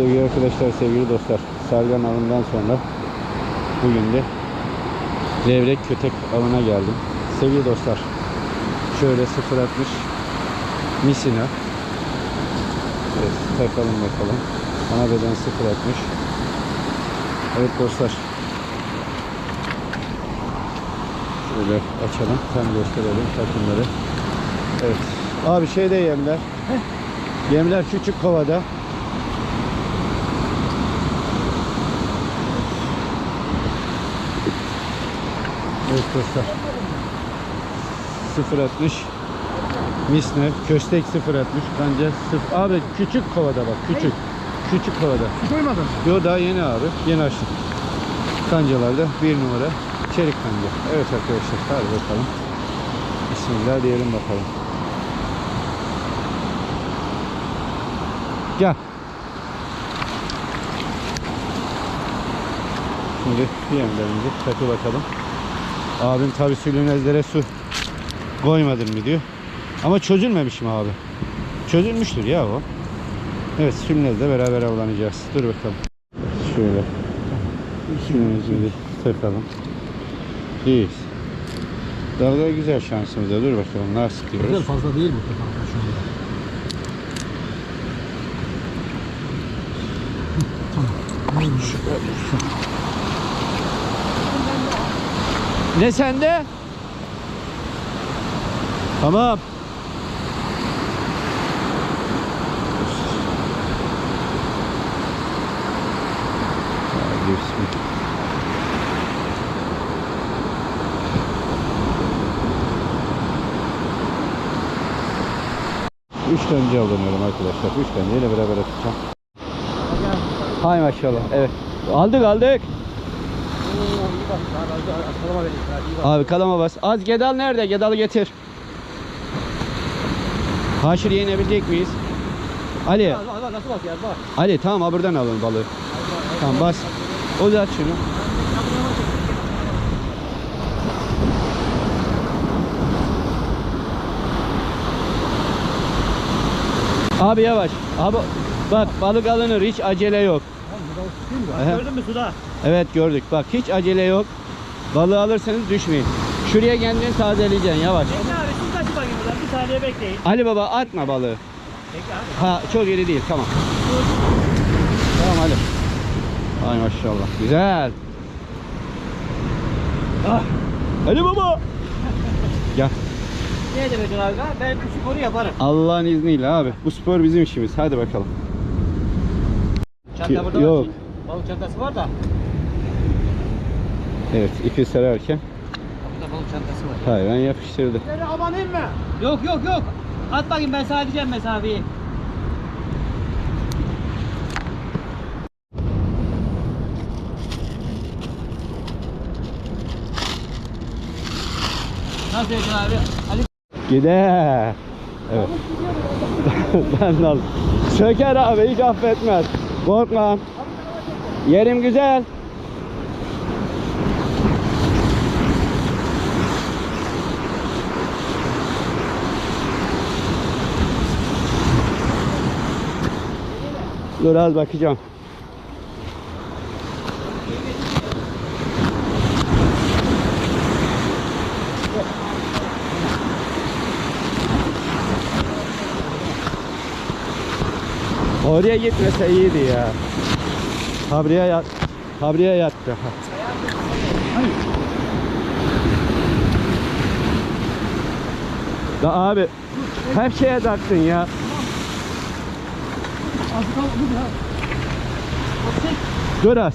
Sevgili arkadaşlar, sevgili dostlar, salyan avından sonra bugün de levrek kötek avına geldim. Sevgili dostlar, şöyle 0.60 misina. Evet, takalım bakalım. Ana beden 0.60. Evet dostlar. Şöyle açalım, tam gösterelim takımları. Evet. Abi şeyde yemler. Yemler küçük kovada. Evet dostlar. 0.60 Misne, köstek 0.60 Kanca 0. Abi küçük kovada bak küçük. Küçük kovada. Koymadın. Yo daha yeni abi. Yeni açtık. Kancalarda bir numara çelik kanca. Evet arkadaşlar hadi bakalım. Bismillah diyelim bakalım. Gel. Şimdi yemlerimizi takı bakalım. Abim tabi sülünezlere su koymadın mı diyor. Ama çözülmemiş mi abi? Çözülmüştür ya o. Evet sülünezle beraber avlanacağız. Dur bakalım. Şöyle. Sülünezimizi takalım. İyiyiz. Dalga güzel şansımıza. Dur bakalım nasıl Güzel diyoruz. fazla değil bu kadar şu anda. Neymiş? Ne sende? Tamam. Üç tane avlanıyorum arkadaşlar. Üç tane yine beraber atacağım. Hay maşallah. Evet. Aldık aldık. Abi kalama bas. Az gedal nerede? Gedalı getir. Haşir yenebilecek miyiz? Ali. Nasıl bak ya bak. Ali tamam ha buradan alın balığı. Tamam bas. Uzat şunu. Abi yavaş. Abi bak balık alınır hiç acele yok. Aha. Gördün mü suda? Evet gördük. Bak hiç acele yok. Balığı alırsanız düşmeyin. Şuraya kendini tazeleyeceksin yavaş. Bekle abi siz kaçın bakayım buradan. Bir saniye bekleyin. Ali baba atma balığı. Bekle abi. Ha çok iri değil tamam. Tamam hadi. Ay maşallah. Güzel. Ah. Ali baba. Gel. Ne demek abi? Ben bu sporu yaparım. Allah'ın izniyle abi. Bu spor bizim işimiz. Hadi bakalım. Çanta burada Yok. var. Balık çantası var da. Evet ipi sararken Burada balık çantası var. hayvan yapıştırdı. Seni aman inme. Yok yok yok. At bakayım ben sana diyeceğim mesafeyi. Nasıl Ekin abi? Ali Gider. Evet. ben de aldım. Söker abi hiç affetmez. Korkma. Yerim güzel. Dur az bakacağım. Oraya gitmese iyiydi ya. Kabriye yat. Kabriye yattı. Da abi hep şeye taktın ya. Dur az.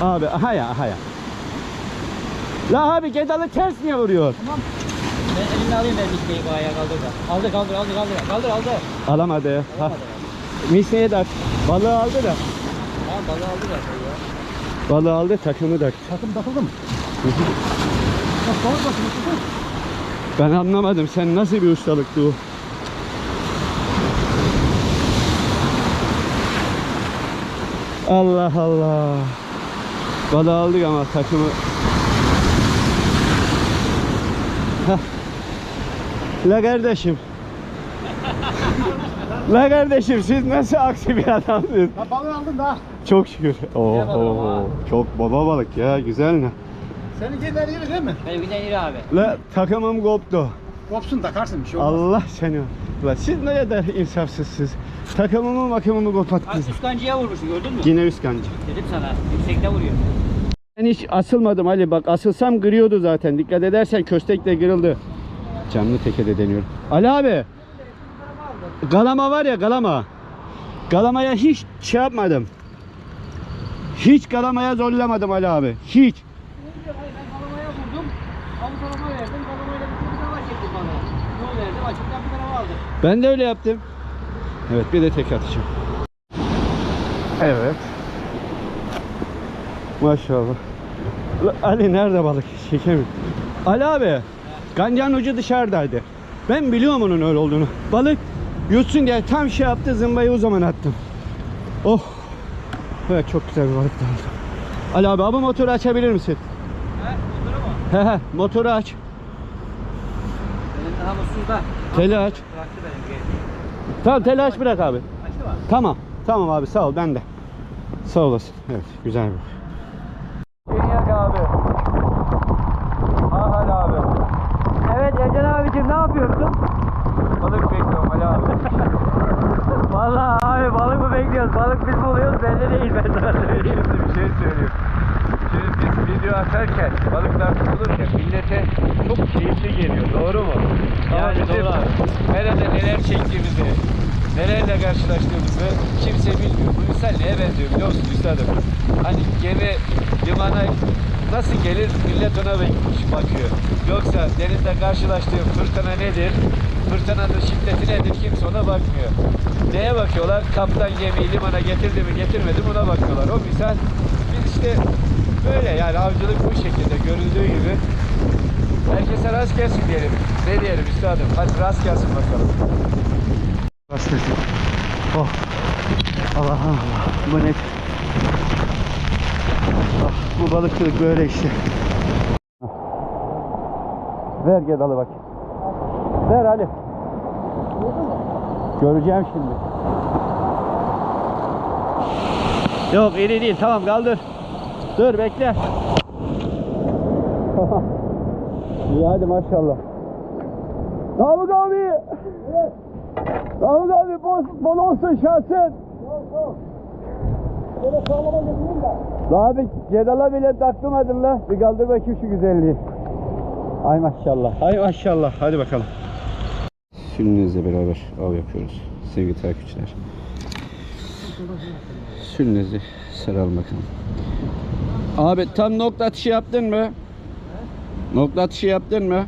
Abi aha ya aha ya. La abi gedalı ters niye vuruyor? Ben elimle alayım ben miskeyi bu ayağa kaldır da. Aldı kaldır aldı kaldır. Kaldır aldı. Alamadı. Ha. Misneye tak. Balığı aldı da. Tamam balığı aldı zaten ya. Balığı aldı takımı da. Takım takıldı mı? Bak balık bakın. Ben anlamadım. Sen nasıl bir ustalıktı o? Allah Allah. Balığı aldık ama takımı... Hah. La kardeşim. La kardeşim siz nasıl aksi bir adamsınız? Ha balığı aldın da. Çok şükür. var. çok baba balık ya güzel ne? Seninkiler iyi değil mi? Benimkinden iri abi. La takımım koptu. Kopsun takarsın bir şey olmaz. Allah seni. La siz ne kadar insafsızsınız. Takımımı makımımı Abi koparttınız. üskancıya vurmuşsun gördün mü? Yine üskancı. Dedim sana yüksekte vuruyor. Ben hiç asılmadım Ali bak asılsam kırıyordu zaten. Dikkat edersen köstek de kırıldı. Canlı tekede deniyorum. Ali abi. Galama var ya galama. Galamaya hiç şey yapmadım. Hiç galamaya zorlamadım Ali abi. Hiç. Ben de öyle yaptım. Evet bir de tek atacağım. Evet. Maşallah. La- Ali nerede balık? Çekemiyorum. Ali abi. Gancanın ucu dışarıdaydı. Ben biliyorum onun öyle olduğunu. Balık yutsun diye tam şey yaptı zımbayı o zaman attım. Oh. Evet çok güzel bir balık aldım. Ali abi abi motoru açabilir misin? He? Motoru mu? He he motoru aç. Benim daha mutsuz da. Teli aç. Bıraktı benim. Tamam teli aç bırak abi. Açtı mı? Tamam. Tamam abi sağ ol ben de. Sağ olasın. Evet güzel bir. Yak abi. Ahal abi. Evet Ercan abicim ne yapıyorsun? Balık bekliyorum Ali abi. Vallahi bekliyoruz? Balık biz buluyoruz belli değil ben sana söyleyeyim. Şimdi bir şey söyleyeyim. Şimdi biz video atarken, balıklar tutulurken millete çok keyifli geliyor. Doğru mu? Yani bizim doğru abi. nerede neler çektiğimizi, nelerle karşılaştığımızı kimse bilmiyor. Bu misal neye benziyor biliyor musun üstadım? Hani gemi limana nasıl gelir millet ona bakıyor. Yoksa denizde karşılaştığı fırtına nedir? Fırtınanın şiddeti nedir? Kimse ona bakmıyor. Neye bakıyorlar? Kaptan gemiyi limana getirdi mi getirmedi mi ona bakıyorlar. O misal biz işte böyle yani avcılık bu şekilde görüldüğü gibi herkese rast gelsin diyelim. Ne diyelim üstadım? Hadi rast gelsin bakalım. Başlasın. Oh. Allah Allah. Bu ne? Ah, bu balıkçılık böyle işte. Ver gedalı bak. Ver Ali. Göreceğim şimdi. Yok iri değil. Tamam kaldır. Dur bekle. İyi hadi maşallah. Namık abi. Namık abi bol, bol olsun şansın. Böyle sağlama getireyim de. La abi cedala bile taktırmadın la. Bir kaldır bakayım şu güzelliği. Ay maşallah. Ay maşallah. Hadi bakalım. Sülünüzle beraber av yapıyoruz. Sevgili takipçiler. Sülünüzü saralım bakalım. Abi tam nokta atışı yaptın mı? Nokta atışı yaptın mı?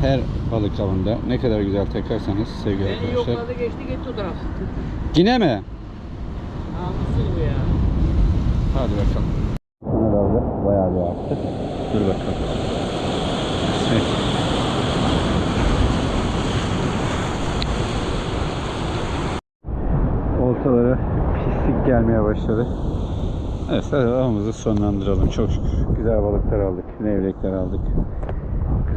Her balık avında ne kadar güzel takarsanız sevgili Beni arkadaşlar. yokladı geçti geçti o taraf. Yine mi? Namussuz bu ya. Hadi bakalım. Herhalde bayağı bir arttı. Dur bakalım. Evet. Oltalara pislik gelmeye başladı. Evet hadi avımızı sonlandıralım. Çok şükür. Güzel balıklar aldık. Levrekler aldık.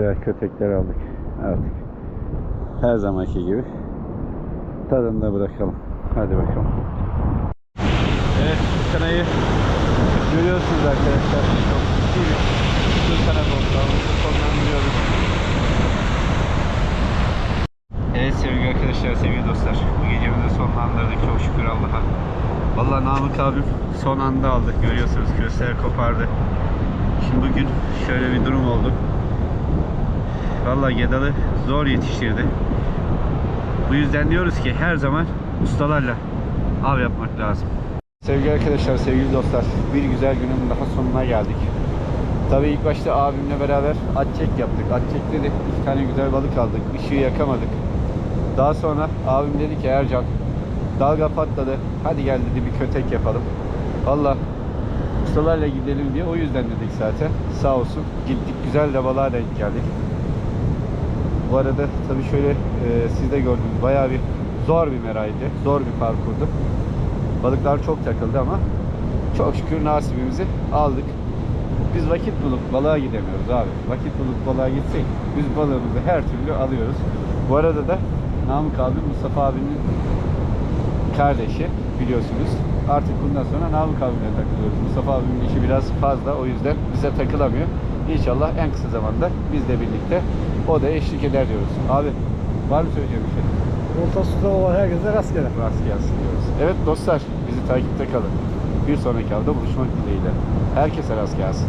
Güzel kötekler aldık. Artık her zamanki gibi tadında bırakalım. Hadi bakalım. Evet, kanayı görüyorsunuz arkadaşlar. Çok ciddi bir oldu. Avımızı sonlandırıyoruz. Evet sevgili arkadaşlar, sevgili dostlar. Bu gecemizi sonlandırdık çok şükür Allah'a. Vallahi Namık abim son anda aldı. Görüyorsunuz köstler kopardı. Şimdi bugün şöyle bir durum oldu. Vallahi Gedalı zor yetiştirdi. Bu yüzden diyoruz ki her zaman ustalarla av yapmak lazım. Sevgili arkadaşlar, sevgili dostlar, bir güzel günün daha sonuna geldik. Tabii ilk başta abimle beraber at çek yaptık. At çekte de iki tane güzel balık aldık. Işığı yakamadık. Daha sonra abim dedi ki Ercan dalga patladı. Hadi gel dedi bir kötek yapalım. Valla ustalarla gidelim diye o yüzden dedik zaten. Sağ olsun. Gittik güzel de balığa denk geldik. Bu arada tabii şöyle e, siz de gördünüz bayağı bir zor bir meraydı. Zor bir parkurdu. Balıklar çok takıldı ama çok şükür nasibimizi aldık. Biz vakit bulup balığa gidemiyoruz abi. Vakit bulup balığa gitsek biz balığımızı her türlü alıyoruz. Bu arada da Namık abi Mustafa abinin kardeşi biliyorsunuz. Artık bundan sonra Namık abimle takılıyoruz. Mustafa abimin işi biraz fazla o yüzden bize takılamıyor. İnşallah en kısa zamanda bizle birlikte o da eşlik eder diyoruz. Abi var mı söyleyeceğim bir şey? Orta suda olan herkese rastgele. Rast gelsin diyoruz. Evet dostlar bizi takipte kalın. Bir sonraki avda buluşmak dileğiyle. Herkese rast gelsin.